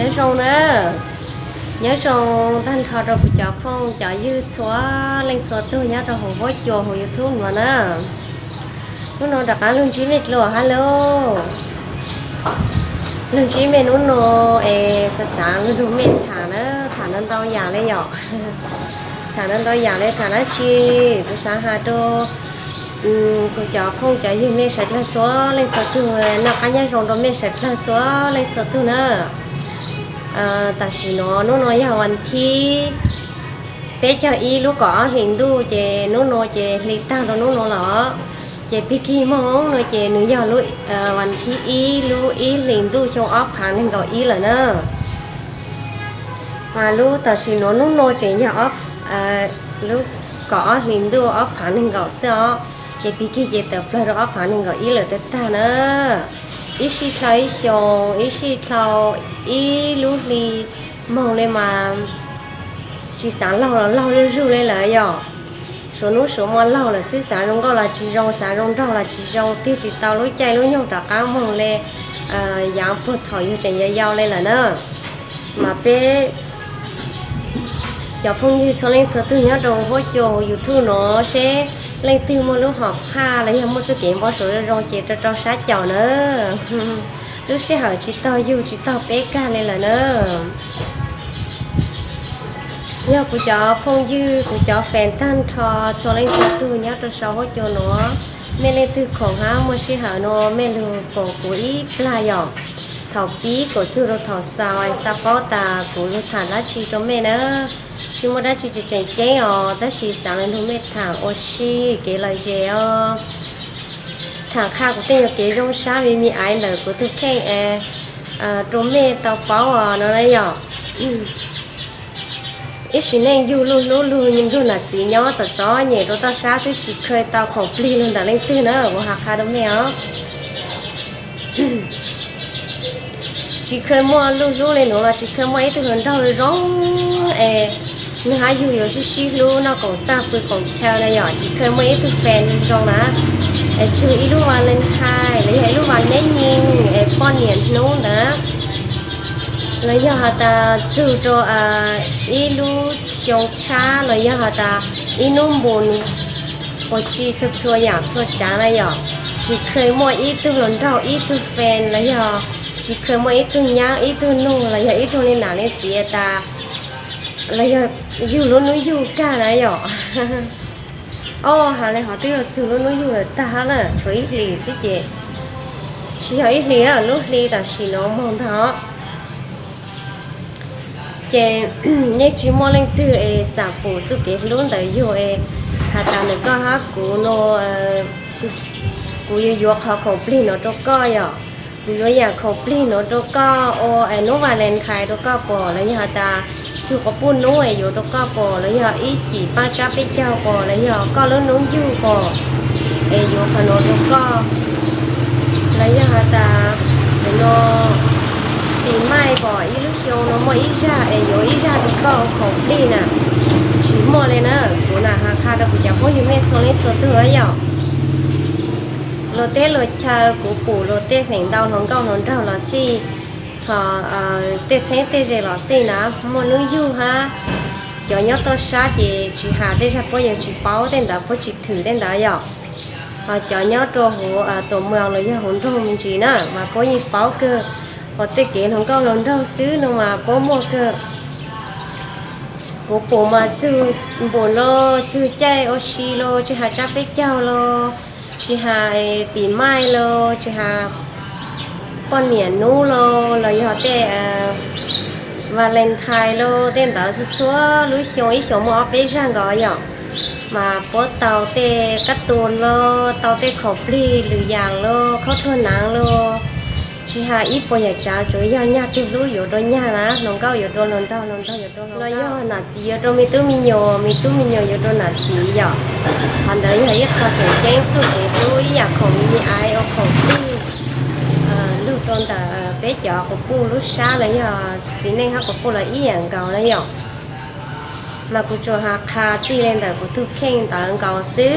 ยาชงนะยอชงท่านทอดอกจากฟองจากยืดสวะเล่งสวะตัวยาตัวหัวจัหัวยุทุ่มานะนุ่นนอนดักอารลุงชีเมตโลฮัลโหลลุงชีเมนุ่นนอนเอสสามลุงเมตฐานะฐานนั้นต้องอย่างเลยหยอกฐานนั้นต้องอย่างเลยฐานนัะชีภาษาฮาโตอือก็จะคงจะยืมเมตสัตว์ละสวะเล่งสว์ตัวนักอาญาชงดอกเมเสัตว์ละสวะเล่งสวะตัวเนอะตัดสินอ๋โนู่นน้อยวันที่เปจ้าอีลูกก่อฮินดูเจนู่นนเจลิตาตอนนโ่นหรอเจพิกิมองน้อยเจนุยาลุวันที่อีลูอีฮินดูโชว์ออฟผ่านหองก็อีเหรอเนะมาลูตัดสินอ๋อนู่นเจยาออฟลูกก่อฮินดูออฟผ่านหองก็เสียเจพิกิเจเตอร์เพลอออฟผ่านหองก็อีเหรอเต่ตานะ ít xí sao ít xô ít xí sao ít lúc đi mong lên ờ, mà chỉ sáng lâu là lâu rồi rủ lên yo số nút số mà lâu là xí sáng rong gọi là chỉ rong sáng rong rong là chỉ rong tiếc chỉ tao lối chạy lối nhau trả cá mong lên à giang bớt thổi như chạy giao lên là nữa mà bé cho phong như số lên số tư nhớ đồ vô chỗ YouTube nó sẽ เลยตื่นมลูหอบผ้าเลยยังมุ่งสเก็บงบอสวยรองเจาจอสาเจ้าเนอะลูกเสียหายจิตต่ออยู่จิตต่อเป๊กกันเลยเหรอเนอะเนี่ยกูจะพงยื้อกูจะแฟนตั้นทอโซเลนสตูเนี่ยตัวสาวเจ้าเนาะม่เลยตึกของห้ามัวชิหาโนเมลูกองกุยปลาหยอกถอปีกดซื้อรถถอดซอยซาปอตากูรุฐานราชีตรงเมเนอะ chúng mua đã chú chú chạy chạy ở ta chỉ sáng lên hôm nay thằng ô xí cái lời gì ở thằng khác của tên là cái rong sáng vì mi ai lời của tôi khen à à trốn mê tao bảo à nó lấy nhỏ ít xí nên du lu lu lu nhưng đôi là gì nhỏ thật chó nhảy đôi tao sáng sẽ chỉ khơi tao khổng pli luôn đã lên tư nữa của hạc hà đông nè chỉ khơi mua lu lu lên nữa là chỉ khơi mua ít từ hơn đâu rồi rong à นื้ออยู่อยู่ชิชิลูนอกจากเปของเชลนายอดเคยมือตุแฟนรองนะไอชื่ออีลูวานเลนทายเลยวไอลูวานแน่ยิงไอป้อนเหรียนนู้นนะเลยวยาฮาตาชื่อตัวอ่ะอีลูชงชาเลยวยาฮาตาอีนุ่มบนปกติจะชัวอย่างสวดจ้าเลยอ๋อจีเคยมวยอีตุหลนเท่าอีตุแฟนเลยอ๋อจีเคยมวยอีตุย่างอีตุนู่นเลยอ๋ออีตุนี่หนาเนี่ยเสีตาเลยอ๋ออยู่รู้นนู้อยู่กันแล้วอย่าอ๋อฮะเลยเขาตัวนสู่รุ่นนู้อยู่แต่ฮะน่ะช่วยหลีสิเจช่วยหลีอ่ะลูกลีแต่ฉันน้องมองท้อเจนนี่ชิมอะไรตัวเอสับปูสุกี้รุ้นแต่อยู่เอฮะตอนนี้ก็ฮะกูโนอกูยูยูเขาเขาปลี่นอตก็อย่างกูยูอยากเขาปลี่นอตก็โอ้ไอโนวาเลนไคตก็ปอแล้วเนี่ยฮะตาสุกปุ่นน้อยอยู่ตกก็ปอแลยอ่ะอีจีป้าจ้าไปเจ้าปอแลยอ่ะก็แล้วน้องยู่ปอเอโยขนมตกก็แล้วยาตาเป็นอปีไม่ปออีลูกเชียวน้องมออีจ้าเอโยอีจ้าตกก็ของดีน่ะชิมอเลยนะกูน่ะหาคาตวกูจะากพูดยังไม่สโซลิโซตัวอ่ะโรเต้โรชากูปู่โรเต้แข่งดาวน้องเก้าน้องเก้าลอซี่ họ tết sáng tết rồi là xin nó à, mua nó yêu ha cho nhớ tôi xa thì chị hà tết ra bao giờ chỉ bao tên đó bao chỉ thử tên đó rồi họ cho nhớ cho hồ ờ, tổ mèo là do hồn trong mình chỉ nè mà bao nhiêu bao cơ họ ờ, tết kiện không có lần đâu xứ nữa mà bao mua cơ cô bố mà sư bố lo sư chơi ô xí lo chị hà cha bé cháu lo chị hà bị mai lo chị hà con nhỉ nô lo là họ tệ và lên thai lo tên đó sẽ số lũ xuống ít xuống mỏ bé sang gọi nhở mà bố tàu tê cắt tuôn lo tàu tê khẩu pli lử giang lo khóc thôn nắng lo chỉ hà ít bao giờ cháu rồi nhà nhà tìm lũ yếu đó nhà là nông cao yếu đó nông cao nông cao yếu đó lo yếu là gì yếu đó mi tu mi nhò mi tu mi nhò yếu đó là gì nhở thành đấy là ít khó chịu chén sự thì lũ yếu không như ai ở khẩu pli ตอนแต่เป็ดจอกปูรู้ช้าเลยอ่อสิเน่ฮักปูเลยอีอยังเก่าเลยเอ่อมากูจะหาคาซีเล่นแต่กูทุกเข่งต่างเก่าซื้อ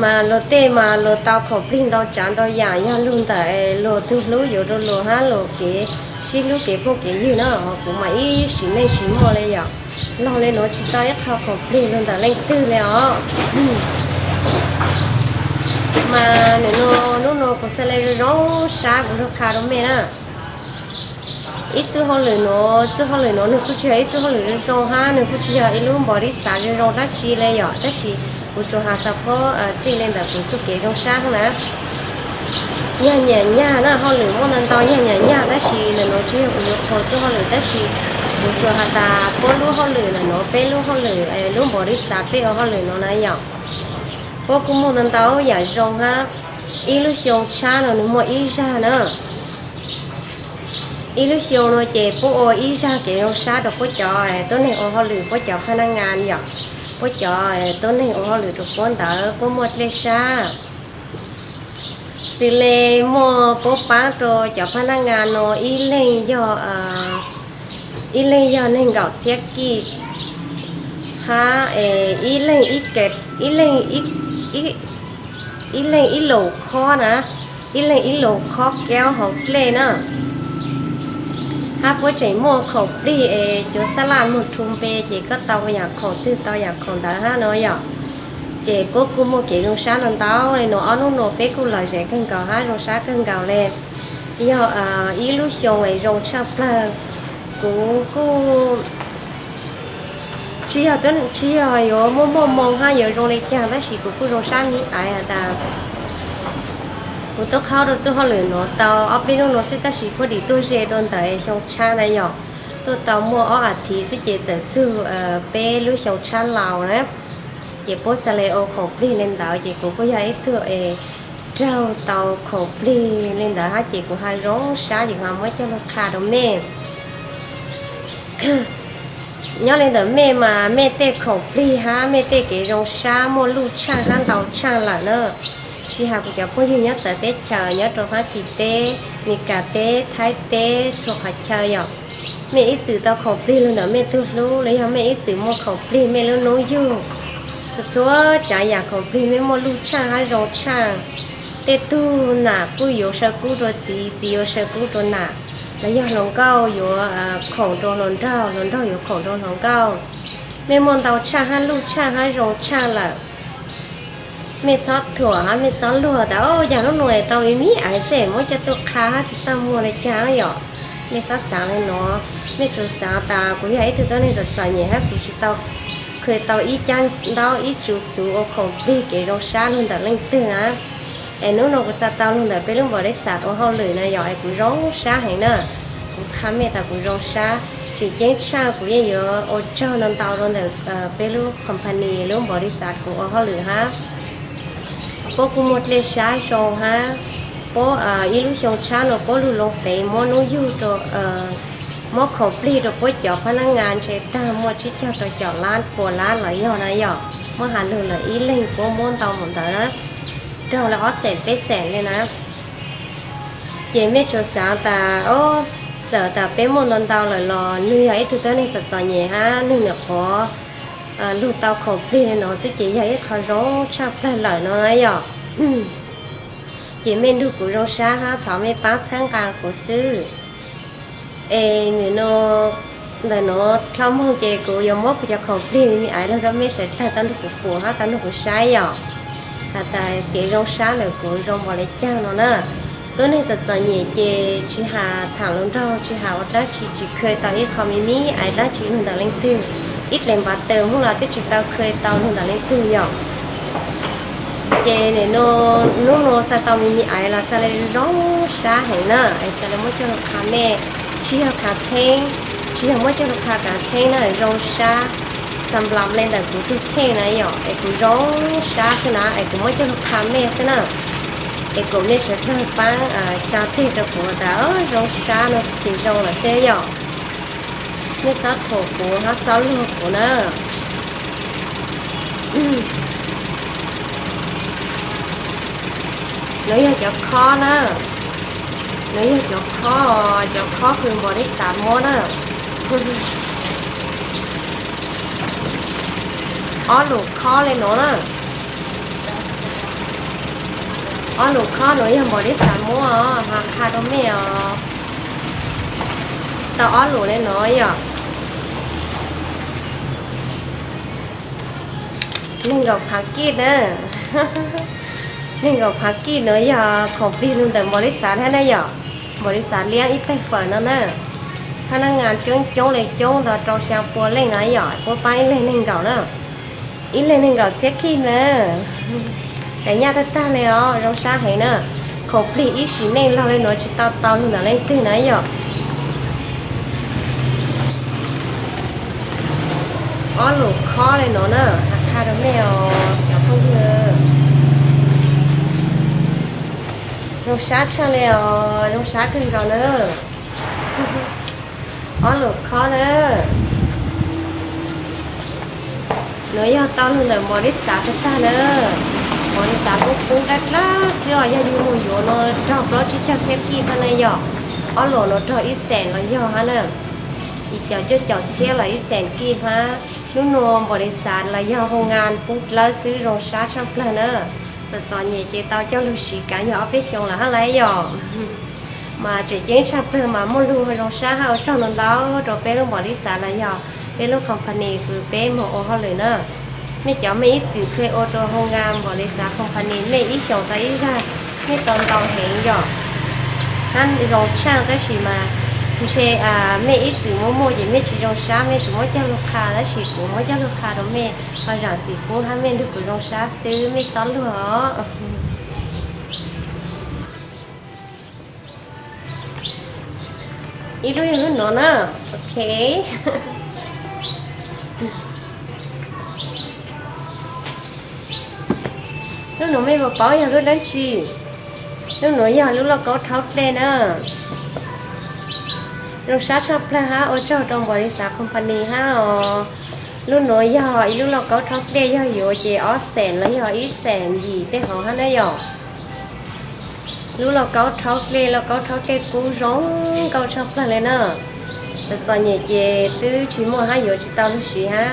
มาโรเต้มาโรเต้าขอปริ้งเต้าจานเต้าอย่างย่าลุงแต่โรทุกลุ้อยู่รูรู้ฮะโรเก๋ชิลุเก๋พวกเก๋ยู่เนาะกูมาอีสิงนีชิมเลยเนาะลองเล่นโรชิตาอยากขอปริ้งลุงแต่เล่นตื้อเลยอ่อ mà nó nó nó nó có sẽ lấy nó xa của nó khá đó mẹ nè ít xưa hơn lời nó xưa hơn lời nó nó cứ chơi ít xưa hơn lời nó rong ha nó cứ chơi ít luôn bỏ đi xa rồi rong đã chi lấy rồi đã chi của chỗ hà sao có chi lên đã cũng xuất kế trong xa không nè nhà nhà nhà nó hơn lời món ăn to nhà nhà nhà đã chi là nó chơi của nó thôi xưa hơn lời đã chi บุจหาตาปลูกเขาเลยนะเนาะเป็นลูกเขาเลยไอ้ลูกบริษัทเป็นเขาเลยเนาะนายอย่าง我估摸能到也用哈，一路修差了，你莫一下呢。一路修了这不哦一下给用啥都不教哎，都那哦好绿不教看那眼呀，不教哎，都那哦好绿都不到，不莫这啥。สิเลโมปปาโตจะพนักงานโนอีเลยออ่าอีเลยอในเกาเสียกีฮะเออีเลยอีเกตอีเลยอี ít, ý lên ít lẩu kho nè ít lên ít lẩu kho kéo hậu lê nè Hát bố chạy mua khẩu đi ế, chỗ xa lan một thùng bê chỉ có tàu bây giờ khẩu tư tao giờ khẩu đã ha nói giờ chị cố cô mua chị luôn sáng lên tàu lên nó nó nó bé cô lời rẻ cân cầu ha rồi sáng cân cầu lên giờ à ý lúc xong này rồi sao plơ cô cô chỉ ở tên chỉ ở yo mồm mồm mồm ha giờ rồi này chẳng ta chỉ có cứ rồi sáng đi ai à ta cô tôi khao rồi số họ lừa nó tao ở bên nó sẽ ta chỉ có đi tôi sẽ đón tới trong cha này yo tôi tao mua ở à thì sẽ chế dẫn sư ờ bé lũ trong cha lào đấy chế bố sẽ lấy ô khổ pli lên tao chế cô có dạy thừa ê trâu tàu khổ pli lên tao ha chỉ có hai rốn sáng chị hoa mới cho nó khá đồ mê 鸟里的妹嘛，妹带口碑哈，妹แม种沙漠路唱汉岛唱了呢。ชีหาปุจจพุทธิยศเตเฉยตัวพระกิเตมีกาเตท้ายเตสุขเฉยอกไม่อีจือต่อของปลีเลยเนาะแม่ต้อรู้เลยฮะแม่อีจือมของปลม่รู้น้อยู่สุดสัวจ่ายอยากของปล่ไม่มลูช่างใหร้องช่างเตตู้หนากูยู่เชกูตัวจีจีอยเชกูตัวหนาแล้วยาหลงเก้าอยู่ของตัวหลงเจ้าหลงเจ้าอยู่ของตัวหลงเก้าเมมอนเตาชาฮันลูกชาฮันรองชาละเม่ซอสถั่วฮะเมซอสลัวแต่โอ้อย่างน้องหน่วยตอีมีไอเสมันจะตัวขาที่สมัวเลยจ้าอยอเม่ซอสสาเลยเนาะเม่จูสาตากูอยากให้ถือตัวนี้จะใส่เนี่ยฮะกูชิตเาเคยเตาอีจันดาอีจูสูโอของดีเกยโรชาลุนแต่เล่นเตือนเอ็นู้นกูซาตาลุงเดอเปลุงบอ่ได้สว์โอ้เฮาเลยนะอย่าไอ้กูร้องซาเห็นนะกูข้าเมตากูร้องซาจีเจ้งชากูยังเยอะโอ้เจ้านันตาลุงเดอเอ่อเปลุงคอมพานีเลองบริษัทกูโอ้เฮาเลยฮะพวกกูหมดเลยซาชงฮะพวกอ่าอีลูชงชาเนาะพวกลูลงไปมอนูยูตัวเอ่อมอของปลีตัวพวกเจ้าพนักงานเชตามมอชิเจ้าตัวเจ้าร้านปัวร้านหลายย่อนะย่อมหันเลยอีเล่งพวกมอนตอมหมดแล้วนะเราแล้วก็เสร็จได้แสนเลยนะ เจ๊ไม่จะสาต่โอ้เสืแต่เป็นมนตเตาวลอยลอยนึ่งใหญ่ถือตันในสัตว์สอนใหญ่ฮะนึ่งเนีขอลูกเตาวของพี่เนาะสิเจ๊ใหญ่ขอร้องชาบแผลเลยเน้ะไอ้ยอกเจ๊ไม่ดูกูร้องชาฮะถามไม่ป้าช่างกากูซื้อเอ็งเนาะแต่เนาะคล้องมือเจ๊กูยอมว่ากูจะของพี่มีอะไรเราไม่เสร็จแต่ตอนที่กูฟูฮะตอนที่กูใช้ยอกแต่เกี่ยวช้าเลยก็ร้องบอลเจ้าเนอะตัวนี้จะสนเจชิฮาถังลงเราชิฮาว่าได้ชิจิเคยตอนนี้เขามีมีไอ้ไา้ชิหนุนตาเล่นตื่ออีกเล่นบาเตอร์พวกเราที่ชิตาเคยตอนหนุนตาเล่นตื่นอย่างเจเนโนโนโนซาตอมีมีไอ้เราซาเลร้องช้าเห็นเนอะไอ้ซาเลไม่เจอคาเม่ชิฮาคาเทงชิฮาไม่เจอคาคาเทงเนอะร้องช้า xăm lắm lên tại cũng thức thế này nhỏ ai cũng rong xa thế nào ai cũng mới cho học khám mê thế nào ai cũng nên sẽ theo bán à cha thế cho của đỡ rong xa nó thì rong là xe nhỏ nên sát thổ của hát sáu luôn của nó lấy cho chỗ khó nó lấy cho chỗ khó chỗ khó คือ bỏ đi xả món đó อ๋อหนูข้อเลยเนาะอ๋อหนูข้อหนูยังบอกได้สามมั้อมาคาดไม่อ๋อแต่อ๋อหนูเลยเนาะอ่ะนึ่งกับพักกี้เนอะนึ่งกับพักกี้เนาะอย่าของพี่นุ่นแต่บริษัทให้นะอย่าบริษัทเลี้ยงอีไต้ฝรนนั่นน่ะพนักงานจ้องจ้องเลยจ้องแต่จ้องเสียงปวดเลยไงะอย่าปวดไปเลยนหนึ่งกับเนาะ 일레는 것에 키는 nhà ta ta này ó rong xa hay nè khổ phi ý xí này lao lên nói chỉ tao tao luôn là lên từ nãy giờ ó lục khó lên nó nè hạt hai đứa mèo cháu không ngờ rong xa cha này ó rong xa cần còn nữa ó lục khó nữa เนอยอตอนนมอริสาทกตานะมอริสากุ๊กกุ๊กัดละเสียอยาอยู่หมูอยู่นอะดอกรถที่จะเซฟกี้ภายในหยอกอ๋อหลรถอดอีแสนรอยอฮะเนอะอีเจ้าเจ้าเจ้าเชี่ยลอยอีแสนกี้ฮะนุ่นวมบริษัทร้อยอโรงงานปุ๊บละซื้อโรงชาช่างเพลเนอะสสอนเย่เจ้าเจ้าลูกศิษย์กันยอไปชงละฮะไรยอกมาเจ๊เจ๊าช่างเพลมาโมลูให้รองชาเฮาช้างนั่นแล้วเราไปโรงบริษัทล้อยยอป็นลูกของพานีคือเป้หมอโอเขาเลยเนาะไม่จอมไม่อิสิเคยโอตัวโฮงามบริษัทคอมพานีไม่อิจงตาอิสิไม่ตอนตองเห็นหยอกทัานรองช่างก็ชีมาคุ้เชอ่าไม่อิสิโมโมยังไม่ชิรองช้าไม่ชิโมเจ้าลูกค้าแล้ชิโูม่เจ้าลูกค้าเราไม่พอหลังสิปูท่าไม่ดูกูรองช้าซื้อไม่ซ้อนหรออีดูอย่งนู้นเนะโอเคลูกหนูไม่บอกปลาอย่างรู่นั้นชีลูกหนูอยากลูกเราเกาท้าเลยนะลูกชาชอบพระฮะโอเจ้าตรงบริษัทคอมพานีฮะอ๋อลูกหนูอย่างลูกเราเกาทอาเลยอย่าอยู่เจ้อ๋อแสนแล้วอย่าอีแสนหยีเต้ของฮะนะอย่าลูกเราเกาทอาเลยเราเกาทอาเลยกูร้องเกาชอบพระเลยนะแต่ส่วนใหญ่ตื้อชิมัวให้อยู่จีเตาลูกชิฮะ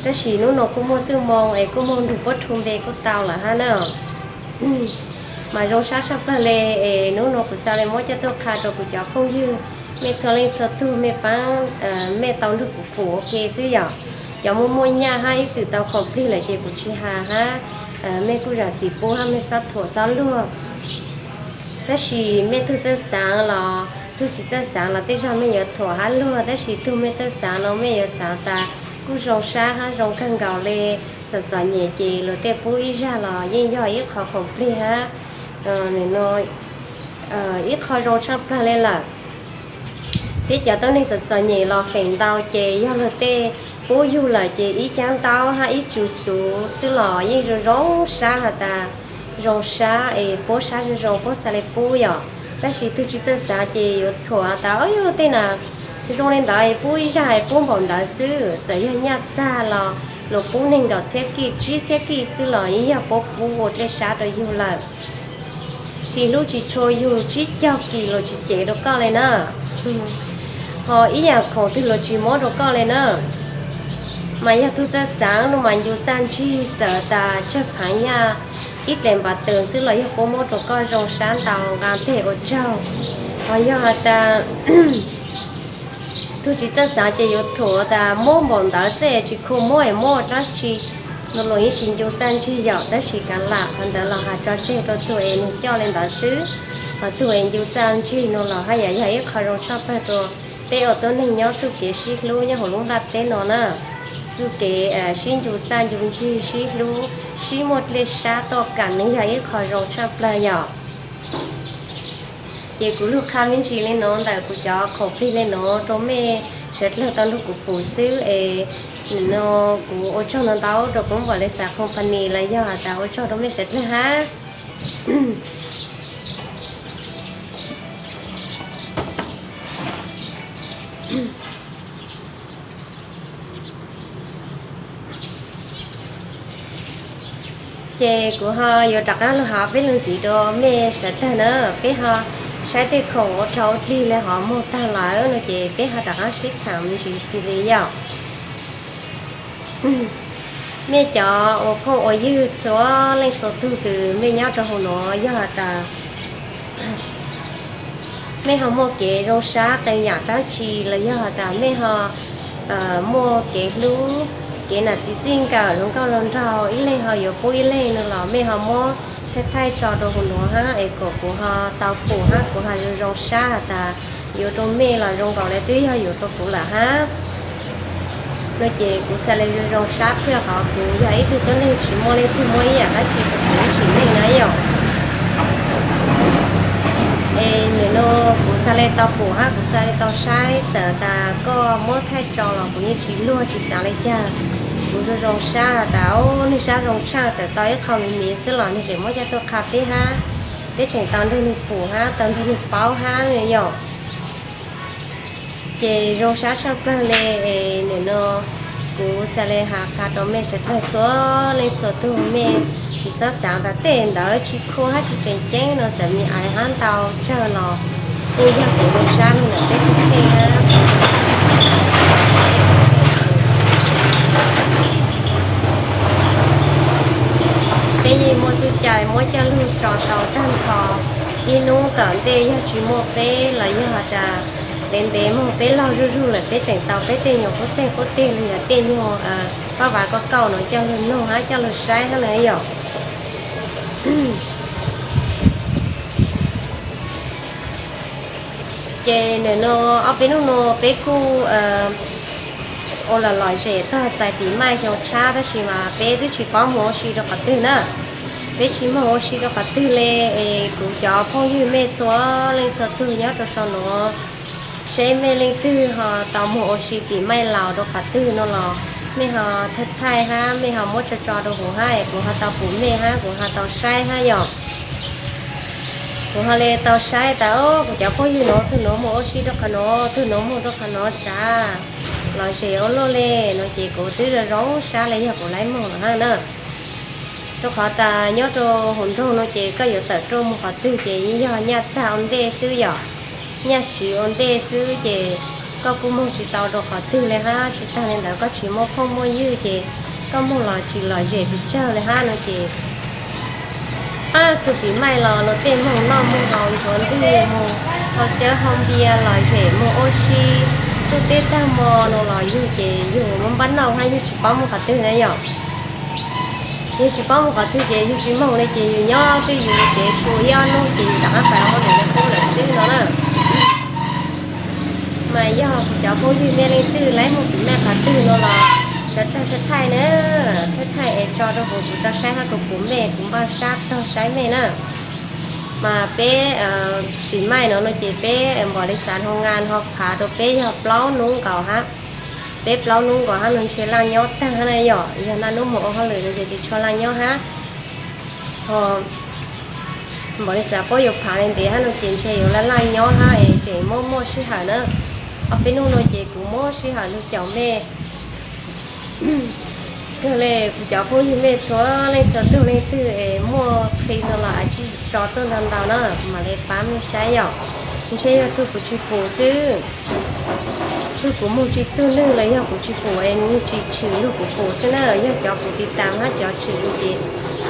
แต่ชีนู้นกุมัวซึ้อมองไอ้กุมัวดูปทุมเดกูเตาเหรฮะเนาะมาลงชาชับเลยเอ้นู้นกุซาเลมัวจะตัวคาตัวกุจะคงยืมเมซาลินสตูเมปังเอ่อเมเตาลูกกูโอเคซื้อหยอกจะมัวมัวเนี่ยให้สื่อเตาของพี่เลยเจ็บกุชิฮะฮะเอ่อเมกุจักสีปูฮะเมซัดถั่วซัดลวกแต่ชีเมทุเซสางหรอ thu chỉ cho sáng là tới rồi mới nhớ thổ hát luôn là tới chỉ thu mới cho sáng nó mới nhớ sáng ta cũng rong xa ha rong khăn gạo lê cho cho nhẹ chị rồi tiếp bố ý ra là yên do ít khó khổng pli ha này nó ít khó rong xa pla lên là thế giờ tới nay cho cho nhẹ lo phèn tao chị do là tê bố du là chị ý chán tao ha ý chủ số xứ lò yên rồi rong xa hà ta rong xa ấy bố xa rồi rong bố xa lên bố rồi ta chỉ tu chỉ chân sáng chỉ yếu thua ta ơi ơi tên là trong lên đó ấy bùi ra ấy bùm bồng đó sư giờ yêu nhát ra là lúc bùm nên đó sẽ kịp chỉ sẽ kịp sư là ý là bố bù hồ trên sáng rồi yêu là chỉ chỉ trôi yêu chỉ cho kỳ rồi chỉ chế đó có lên nè họ ý là khổ thì rồi chỉ mốt đó có lên nè mà nhà tôi ra sáng rồi mà yêu san chi giờ ta chắc khá nhà ít lên bà tường xứ lấy cô mốt rồi coi rong sáng tàu gà thể ở trâu rồi giờ ta tôi chỉ cho sáng chỉ yếu thổ ta mô bọn đó sẽ chỉ khô mô ấy mô đó chỉ nó lấy chính chúng ta chỉ dạo đó chỉ cả là còn đó là hạt cho xe rồi tụi em cho lên đó xứ và tụi em chúng ta chỉ nó là hay ấy ấy khỏi rong sáng hết rồi tế ở tôi nên nhớ sự kế sĩ lưu nhau hồi lúc đặt tế nó nè sự kế xin chúng ta chúng chỉ sĩ lưu ชิมดเลชาตอบกันนี่ยังคอยรอชอบเลยอ่ะเด็กกูลูกค้าไม่นชีเลยน้องแต่กูจะขอพี่เลยน้องตรงเมเสั็เลยตอนลูกกูปูซื้อเอเนาะกูโอชอบน้องเต้าดอกผมบอกเลยสาคอพันนีเลยอ่ะแต่โอชอบตรงเมเสั็เลยฮะอืมเจกูฮะอยู่ตักนั้นหาเป็นลือสีดอเมสัตเนอเปฮะใช้เตของเท้าที่เละหะมหมดตาหลายเนเจเปฮะตรกนั้นสิดถามมีชีวิตยาวเมจอโอ้พ่อยืดสัวเล่สุดคือเมย่าตะหนอยาตาม่หอมโมเกโรซาแต่อยากตั้งชีเลยย่าตาเม่หอเอ่อโมเกรู้ cái là chỉ riêng cả lúc cao lớn trò ít lên họ yếu bố ít lên nữa là mấy họ mua thế thay cho đồ hồn nó ha ấy của của họ tàu cổ ha của họ rồi rong xa ta yếu trong mẹ là rong còn lại tí họ yếu trong của là ha rồi chị cũng sẽ lấy rong sáp cho họ cũng vậy thì cho nên chỉ mua lên thì mua vậy đó chị cũng chỉ lấy nữa rồi em nó สเลตอปูฮะกุสเลตอใช้เจอตาก็ม่ท้จองหรอกุนี่ชิลัวชิสาเลจ้ากูจะรงชาแต่โอ้นี่ชารงชาแต่ตอนเขามีมีสลอนี่เฉยมดจะตัวคาเฟ่ฮะได้ถึงตอนที่มีปูฮะตอนที่มีเป้าฮะเนี่ยหยอเจรงชาชอบเล่นเลยเนี่ยเนาะกูสเลหาคาตอมเมชเตอร์สวเลยสวตัวเมที่สาสาวแต่เต้นเดาชิโคฮะจีเจ๋งเนาะสะมีไอฮันเตาเจ้าเนาะ tôi là cũng một trăm là tết thế cái gì mua sư trời mua cho lưu trò tàu tăng thò đi nu cẩn tê cho chú mua tê là như hạt trà đến đế mà bé lo ru ru là bé chuyển tàu bé tê nhỏ à, có xe có tê là tê nhỏ có bà có cầu nó cho nó nó hái cho nó sai là gì จเนโนเอาเป็นโนเปกูเอ่อโอละลอยเจต้าใจปีใหม่ชงชาได้ชิมาเป็ดูชิปอมโมชิดกัดตืินะเป็ชิมโมชิดกัดตืินเลยเอกูจะพ่อยู่เมซัวเลยสตนยะตัวสนอใช่เม่เลยตื้อฮะตอมโมชิปีใหม่เหราดกัดตืินนหรอไม่ฮะทัดไทยฮะไม่ฮะมดจะจอดูหัวให้กูฮะตาปุ๋มไม่ฮะกูฮะตาใช้ฮะหยอก我哈嘞到啥也到，我家婆有孬，他孬么西都看孬，他孬么都看孬啥，老些我老嘞，老些狗子了容啥嘞也不来么哈呢。cho họ ta nhớ cho hồn thu nó chỉ có yếu tật trong họ tư chỉ do nhà xa ông đê sư nhỏ nhà sư ông đê sư chỉ có cũng mong chỉ tao được họ tư lên ha chỉ ta nên đó có chỉ mong không mua dư chỉ có mong là chỉ là dễ bị chơi lên ha nó chỉ 啊，是比卖了了店红那木头说的也木，或者红别来些木欧西，都得他么弄来用些用我们班老还有去帮木搞对那样，有去帮木搞对些，有去木那些有鸟对有些树呀弄些打翻我们的后来对了呢。mà do cháu có duyên nên tư lấy một cái mẹ cả tư nó là sẽ thay sẽ thay nữa sẽ thay cho đâu cũng ta sai ha cũng cũng mẹ cũng bao sát đâu sai mẹ nữa mà bé tỷ mai nó nó chỉ bé em bỏ đi sản hông ngàn học khá đồ bé học láo nung cầu ha bé láo nung cầu ha nung chơi la nhau ta ha này nhỏ giờ na nung hộ ha lời rồi chỉ cho la nhau ha họ bỏ đi sản có dục khá nên thì ha nung chỉ chơi dục la la nhau ha chỉ mô mô sư hà nữa ở bên nung nó chỉ cũng mô sư hà nung chồng mẹ ก็เลยเจ้าพูดที่เม่่อสเลยาอ์นี้สัปดาห์นี้ตื่นเอ๋มัวคิดอะไรทีจอดรถนั่นตอนนั้นมาเลยปั๊มใช้ยาใช้ยาตัวกูชิปูซื่อตัวกูมุ่งที่ซื้อเรื่องเลยยาตัวกูชิฟูเอ็นมุ่งที่ฉลูกกูปูซื้อนื้อยาเจ้ากูติดตามให้เจ้าฉีดดี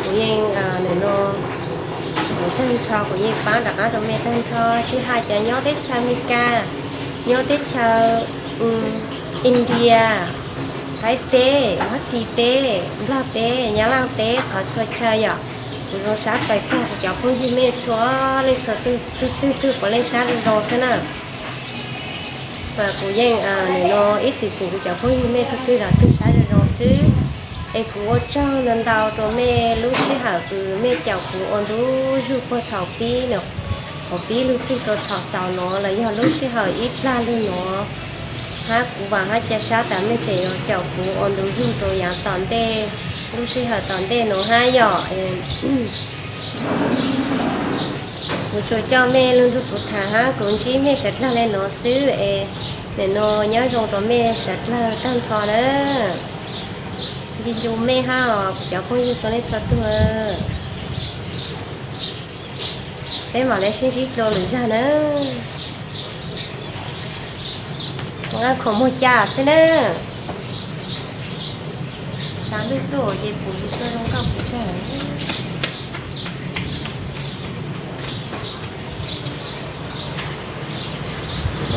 กูยังเอ่อหนูน้องหนูท่านชอบกูยังปั๊มแต่ก็ต้องมท่านชอบชื่อหายใจย้อนเด็กชาวเมกาย้อนเด็กชาวอินเดียช้เตมัตีเตลาเตยาลาเตขอสวยเชยอ่ะโรชาติไปตู้จะพุ่งที่เมฆสวยเลยสวยตื้อตื้อตื้อตื้อไปเลยชาติรอดนซะนะมากูแย่งอ่าเนี่ยโนอีสิกูจะพุ่งที่เมฆตื้อละตื้อชาติรอซื้อไอ้กูว่าเจ้าเดินดาวตัวเมลูชิหาคือเมเจ้ากูอันดูอยู่พอเท่าปีเนาะพอปีลูชิตัวเท่าสาวเนาะแล้วยังลูชิหาอีกลาลูเนาะฮะกูว่าฮะจะเช้าตอไม่้เจอเจ้ากูอันดูยุ่งตัวอย่างตอนเด้รู้สึกเหรอตอนเด้หนูฮะหยอกเองกูช่วยเจ้าแม่ลุงทุกท่าฮะกูช่วยแม่เสร็จแล้วเลยหนูซื้อเองเนี่ยหนูย้ายตรงตัวแม่เสร็จแล้วตั้งท้อแล้วยินดูแม่ฮะเจ้าคงยินดีสักตัวไปมาเลยชิ้นชิ้นโจรจ้าเนอะงานขโมยจ่าเินะสามลูกเย็บปดช่วยน้องกับผูช่ย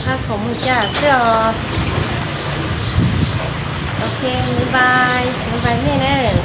ยภาขโมยจ่าเสื้อโอเค บ๊ายบายบ๊ายบายแม่เนี่ย